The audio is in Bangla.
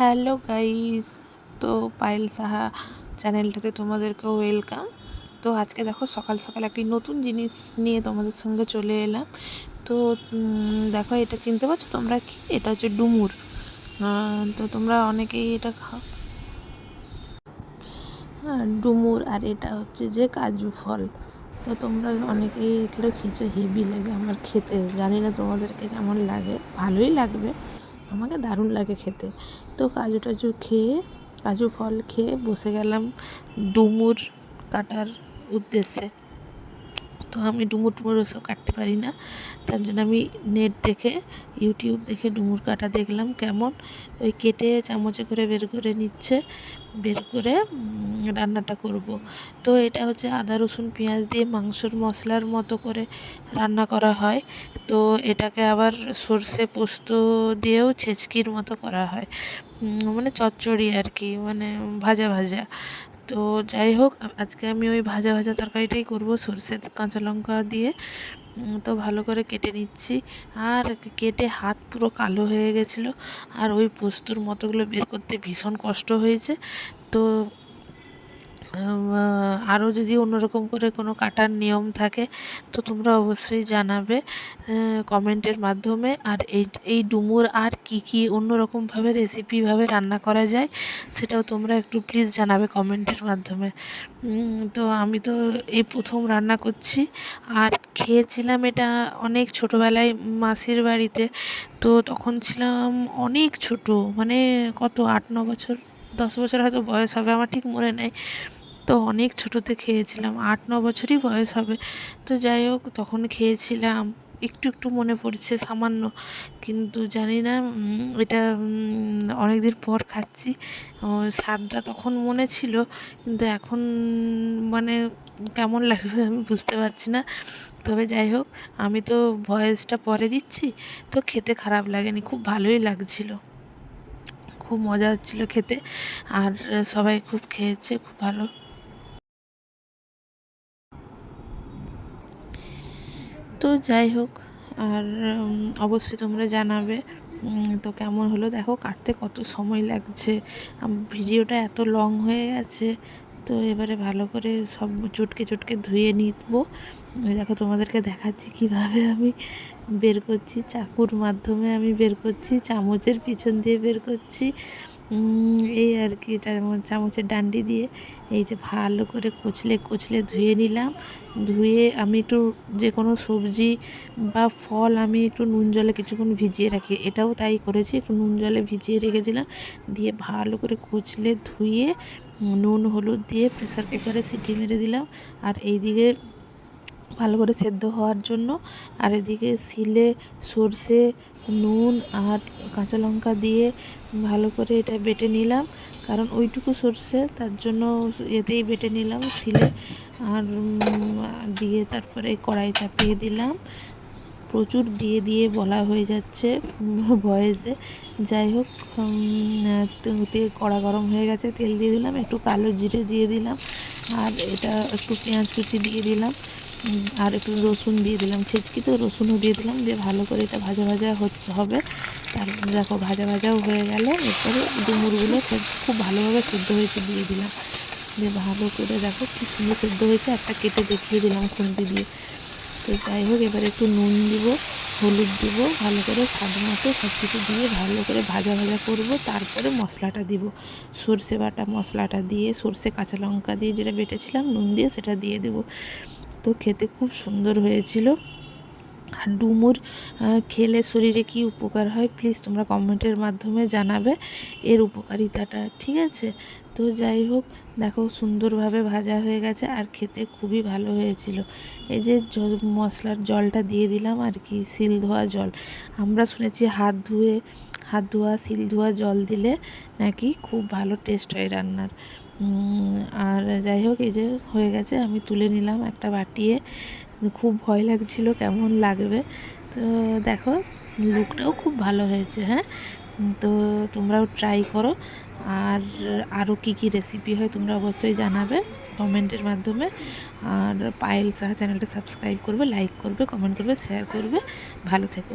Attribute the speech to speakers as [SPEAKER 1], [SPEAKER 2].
[SPEAKER 1] হ্যালো গাইস, তো পায়েল সাহা চ্যানেলটাতে তোমাদেরকে ওয়েলকাম। তো আজকে দেখো সকাল সকাল একটি নতুন জিনিস নিয়ে তোমাদের সঙ্গে চলে এলাম। তো দেখো এটা চিনতে পারছ তোমরা কি? এটা হচ্ছে ডুমুর। তো তোমরা অনেকেই এটা খাও। হ্যাঁ ডুমুর আর এটা হচ্ছে যে কাজু ফল। তো তোমরা অনেকেই এগুলো খেয়েছো, হেভি লাগে আমার খেতে। জানি না তোমাদেরকে কেমন লাগে, ভালোই লাগবে। আমাকে দারুণ লাগে খেতে। তো কাজু টাজু খেয়ে, কাজু ফল খেয়ে বসে গেলাম ডুমুর কাটার উদ্দেশ্যে। তো আমি ডুমুর টুমুর ওসব কাটতে পারি না। তার জন্য আমি নেট দেখে ইউটিউব দেখে ডুমুর কাটা দেখলাম কেমন। ওই কেটে চামচে করে বের করে নিচ্ছে, বের করে রান্নাটা করব। তো এটা হচ্ছে আদা, রসুন, পেঁয়াজ দিয়ে মাংসর মশলার মতো করে রান্না করা হয়। তো এটাকে আবার সর্ষে পোস্ত দিয়েও ছেচকির মতো করা হয়। মানে চচ্চড়ি আর কি মানে ভাজা ভাজা। তো যাই হোক আজকে আমি ওই ভাজা ভাজা তরকারিটাই করব সর্ষে কাঁচা লঙ্কা দিয়ে। তো ভালো করে কেটে নিচ্ছি। আর কেটে হাত পুরো কালো হয়ে গেছিল। আর ওই পোস্তর মতোগুলো বের করতে ভীষণ কষ্ট হয়েছে। তো আরও যদি অন্যরকম করে কোনো কাটার নিয়ম থাকে, তো তোমরা অবশ্যই জানাবে কমেন্টের মাধ্যমে। আর এই এই ডুমুর আর কি কি অন্যরকমভাবে রেসিপিভাবে রান্না করা যায়, সেটাও তোমরা একটু প্লিজ জানাবে কমেন্টের মাধ্যমে। তো আমি তো এই প্রথম রান্না করছি। আর খেয়েছিলাম এটা অনেক ছোটোবেলায় মাসির বাড়িতে। তো তখন ছিলাম অনেক ছোট মানে কত আট, ন বছর, দশ বছর হয়তো বয়স হবে, আমার ঠিক মনে নেই। তো অনেক ছোটোতে খেয়েছিলাম, আট, ন বছরই বয়স হবে। তো যাই হোক, তখন খেয়েছিলাম। একটু একটু মনে পড়ছে, সামান্য। কিন্তু জানি না এটা অনেক দিন পর খাচ্ছি। স্বাদটা তখন মনে ছিল, কিন্তু এখন মানে কেমন লাগবে আমি বুঝতে পারছি না। তবে যাই হোক, আমি তো ভয়েসটা পরে দিচ্ছি, তো খেতে খারাপ লাগেনি, খুব ভালোই লাগছিল। খুব মজা হচ্ছিল খেতে, আর সবাই খুব খেয়েছে, খুব ভালো। তো যাই হোক, আর অবশ্যই তোমরা জানাবে তো কেমন হলো? দেখো, কাটতে কত সময় লাগছে। ভিডিওটা এত লং হয়ে গেছে, তো এবারে ভালো করে সব চটকে চটকে ধুয়ে নিতবো দেখো, তোমাদেরকে দেখাচ্ছি কীভাবে আমি বের করছি। চাকুর মাধ্যমে আমি বের করছি, চামচের পিছন দিয়ে বের করছি। এই আর কি চামচের ডান্ডি দিয়ে এই যে ভালো করে কুচলে কচলে ধুয়ে নিলাম। ধুয়ে আমি একটু যে কোনো সবজি বা ফল আমি একটু নুন জলে কিছুক্ষণ ভিজিয়ে রাখি। এটাও তাই করেছি, একটু নুন জলে ভিজিয়ে রেখেছিলাম। দিয়ে ভালো করে কুচলে ধুয়ে, নুন হলুদ দিয়ে প্রেসার কুকারে সিটি মেরে দিলাম। আর এইদিকে ভালো করে সেদ্ধ হওয়ার জন্য। আর এদিকে শিলে সর্ষে, নুন আর কাঁচা লঙ্কা দিয়ে ভালো করে এটা বেটে নিলাম। কারণ ওইটুকু সর্ষে, তার জন্য এতেই বেটে নিলাম শিলে। আর দিয়ে তারপরে কড়াই চাপিয়ে দিলাম। প্রচুর দিয়ে দিয়ে বলা হয়ে যাচ্ছে ভয়েসে। যাই হোক তেল কড়া গরম হয়ে গেছে, তেল দিয়ে দিলাম। একটু কালো জিরে দিয়ে দিলাম। আর এটা একটু পেঁয়াজ কুচি দিয়ে দিলাম। আর একটু রসুন দিয়ে দিলাম ছেচকি তো রসুনও দিয়ে দিলাম, দিয়ে ভালো করে এটা ভাজা ভাজা হবে। তারপর দেখো, ভাজা ভাজাও হয়ে গেল এরপরে ডুমুরগুলো খুব ভালোভাবে সেদ্ধ হয়েছে দিয়ে দিলাম। দিয়ে ভালো করে দেখো কি সুন্দর সেদ্ধ হয়েছে, একটা কেটে দেখিয়ে দিলাম খুন্তি দিয়ে। তো যাই হোক, এবার একটু নুন দিব, হলুদ দিব, ভালো করে স্বাদ মতো সব কিছু দিয়ে ভালো করে ভাজা ভাজা করব, তারপরে মশলাটা দিব। সর্ষে বাটা মশলাটা দিয়ে, সর্ষে কাঁচা লঙ্কা দিয়ে যেটা বেটেছিলাম, নুন দিয়ে সেটা দিয়ে দেবো। তো খেতে খুব সুন্দর হয়েছিল। আর ডুমুর খেলে শরীরে কি উপকার হয় প্লিজ তোমরা কমেন্টের মাধ্যমে জানাবে। এর উপকারিতাটা, ঠিক আছে? তো যাই হোক, দেখো সুন্দরভাবে ভাজা হয়ে গেছে আর খেতে খুবই ভালো হয়েছিল। এই যে মশলার জলটা দিয়ে দিলাম আর কি, শিল ধোয়া জল। আমরা শুনেছি হাত ধুয়ে হাত ধোয়া শিল ধোয়া, জল দিলে নাকি খুব ভালো টেস্ট হয় রান্নার। আর যাই হোক, এই যে হয়ে গেছে, আমি তুলে নিলাম একটা বাটিয়ে খুব ভয় লাগছিল কেমন লাগবে। তো দেখো, লুকটাও খুব ভালো হয়েছে হ্যাঁ? তো তোমরাও ট্রাই করো। আর আরও কী কী রেসিপি হয় তোমরা অবশ্যই জানাবে কমেন্টের মাধ্যমে। আর পায়েল সাহা চ্যানেলটা সাবস্ক্রাইব করবে লাইক করবে কমেন্ট করবে শেয়ার করবে। ভালো থেকো।